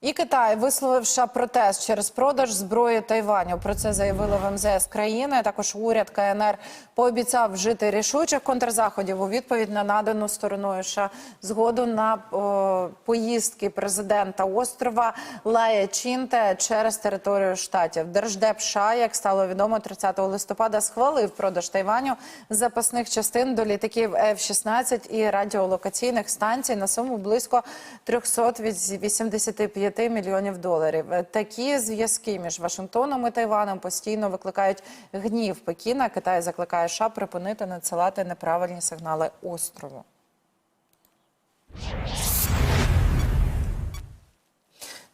І Китай висловивши протест через продаж зброї Тайваню. Про це заявили в МЗС країни. Також уряд КНР пообіцяв вжити рішучих контрзаходів у відповідь на надану стороною США згоду на о, поїздки президента острова Лая Чінте через територію штатів. Держдеп США, як стало відомо, 30 листопада схвалив продаж Тайваню запасних частин до літаків F-16 і радіолокаційних станцій на суму близько 385 мільйонів доларів. Е, Такі зв'язки між Вашингтоном і Тайваном постійно викликають гнів Пекіна. Китай закликає США припинити надсилати неправильні сигнали острову.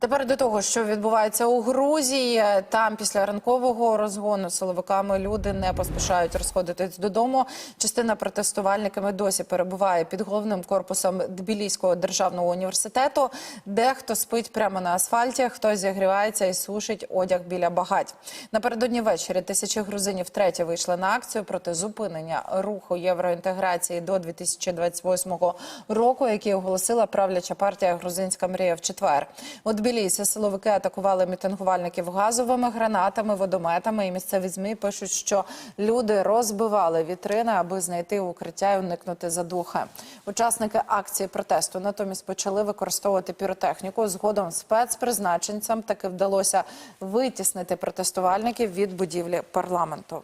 Тепер до того, що відбувається у Грузії, там після ранкового розгону силовиками люди не поспішають розходитись додому. Частина протестувальниками досі перебуває під головним корпусом Тбіліського державного університету. Дехто спить прямо на асфальті, хтось зігрівається і сушить одяг біля багать. Напередодні ввечері тисячі грузинів втретє вийшли на акцію проти зупинення руху євроінтеграції до 2028 року, який оголосила правляча партія Грузинська мрія в четвер. У Тбілісі силовики атакували мітингувальників газовими гранатами, водометами. І місцеві змі пишуть, що люди розбивали вітрини, аби знайти укриття і уникнути задухи. Учасники акції протесту натомість почали використовувати піротехніку. Згодом спецпризначенцям таки вдалося витіснити протестувальників від будівлі парламенту.